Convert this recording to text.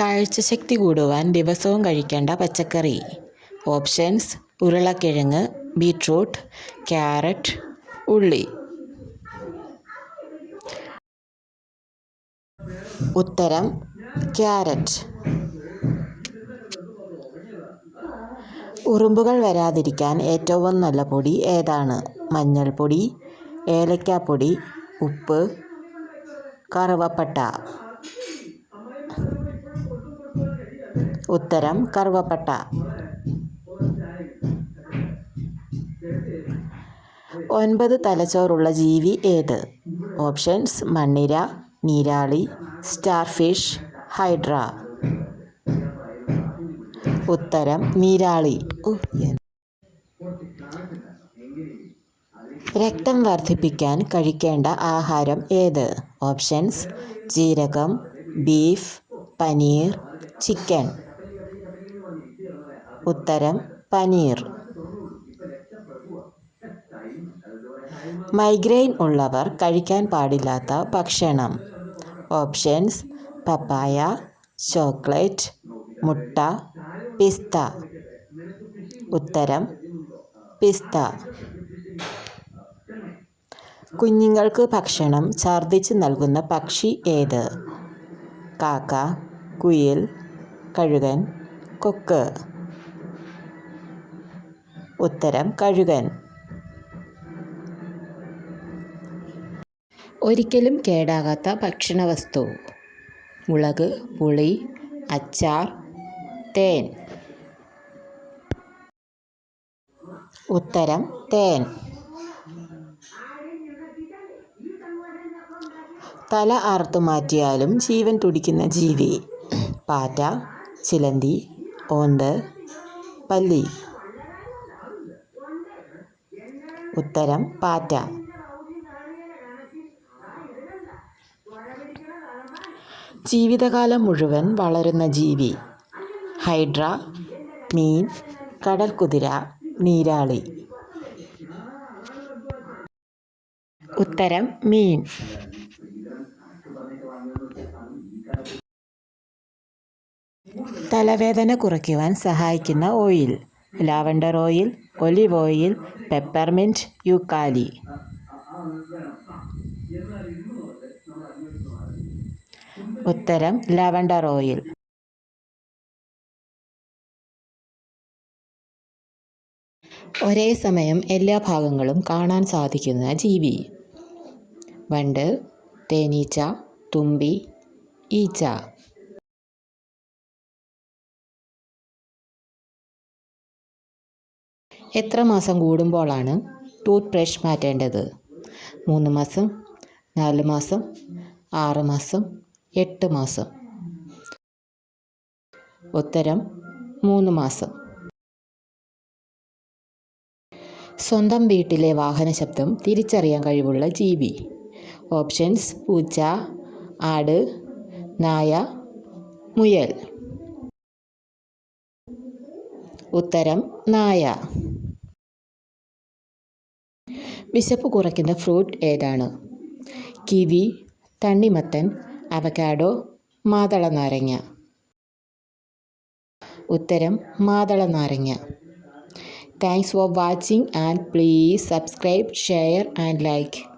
കാഴ്ചശക്തി കൂടുവാൻ ദിവസവും കഴിക്കേണ്ട പച്ചക്കറി. ഓപ്ഷൻസ് ഉരുളക്കിഴങ്ങ് ബീട്രൂട്ട് ക്യാരറ്റ് ഉള്ളി. ഉത്തരം ക്യാരറ്റ്. ഉറുമ്പുകൾ വരാതിരിക്കാൻ ഏറ്റവും നല്ല പൊടി ഏതാണ്? മഞ്ഞൾപ്പൊടി ഏലക്കാപ്പൊടി ഉപ്പ് കറുവപ്പട്ട. ഉത്തരം കറുവപ്പട്ട. ഒൻപത് തലച്ചോറുള്ള ജീവി ഏത്? ഓപ്ഷൻസ് മണ്ണിര നീരാളി സ്റ്റാർഫിഷ് ഹൈഡ്ര. ഉത്തരം നീരാളി. രക്തം വർദ്ധിപ്പിക്കാൻ കഴിക്കേണ്ട ആഹാരം ഏത്? ഓപ്ഷൻസ് ജീരകം ബീഫ് പനീർ ചിക്കൻ. ഉത്തരം പനീർ. മൈഗ്രെയിൻ ഉള്ളവർ കഴിക്കാൻ പാടില്ലാത്ത ഭക്ഷണം. ഓപ്ഷൻസ് പപ്പായ ചോക്ലേറ്റ് മുട്ട പിസ്ത. ഉത്തരം പിസ്ത. കുഞ്ഞുങ്ങൾക്ക് ഭക്ഷണം ഛർദ്ദിച്ച് നൽകുന്ന പക്ഷി ഏത്? കാക്ക കുയിൽ കഴുകൻ കൊക്ക്. ഉത്തരം കഴുകൻ. ഒരിക്കലും കേടാകാത്ത ഭക്ഷണവസ്തു. മുളക് പുളി അച്ചാർ തേൻ. ഉത്തരം തേൻ. തല ആർത്തു മാറ്റിയാലും ജീവൻ തുടിക്കുന്ന ജീവി. പാറ്റ ചിലന്തി ഓന്ത് പല്ലി. ഉത്തരം പാറ്റ. ജീവിതകാലം മുഴുവൻ വളരുന്ന ജീവി. ഹൈഡ്ര മീൻ കടൽക്കുതിര നീരാളി. ഉത്തരം മീൻ. തലവേദന കുറയ്ക്കുവാൻ സഹായിക്കുന്ന oil. Lavender oil olive oil peppermint യൂക്കാലി ഉത്തരം ലാവണ്ടർ ഓയിൽ. ഒരേ സമയം എല്ലാ ഭാഗങ്ങളും കാണാൻ സാധിക്കുന്ന ജീവി. വണ്ട് തേനീച്ച തുമ്പി ഈച്ച. എത്ര മാസം കൂടുമ്പോഴാണ് ടൂത്ത് ബ്രഷ് മാറ്റേണ്ടത്? മൂന്ന് മാസം നാല് മാസം ആറ് മാസം എട്ട് മാസം. ഉത്തരം മൂന്ന് മാസം. സ്വന്തം വീട്ടിലെ വാഹന ശബ്ദം തിരിച്ചറിയാൻ കഴിവുള്ള ജീവി. ഓപ്ഷൻസ് പൂച്ച ആട് നായ മുയൽ. ഉത്തരം നായ. വിശപ്പ് കുറയ്ക്കുന്ന ഫ്രൂട്ട് ഏതാണ്? കിവി തണ്ണിമത്തൻ അവക്കാഡോ മാതള നാരങ്ങ. ഉത്തരം മാതള നാരങ്ങ. Thanks for watching and please subscribe share and like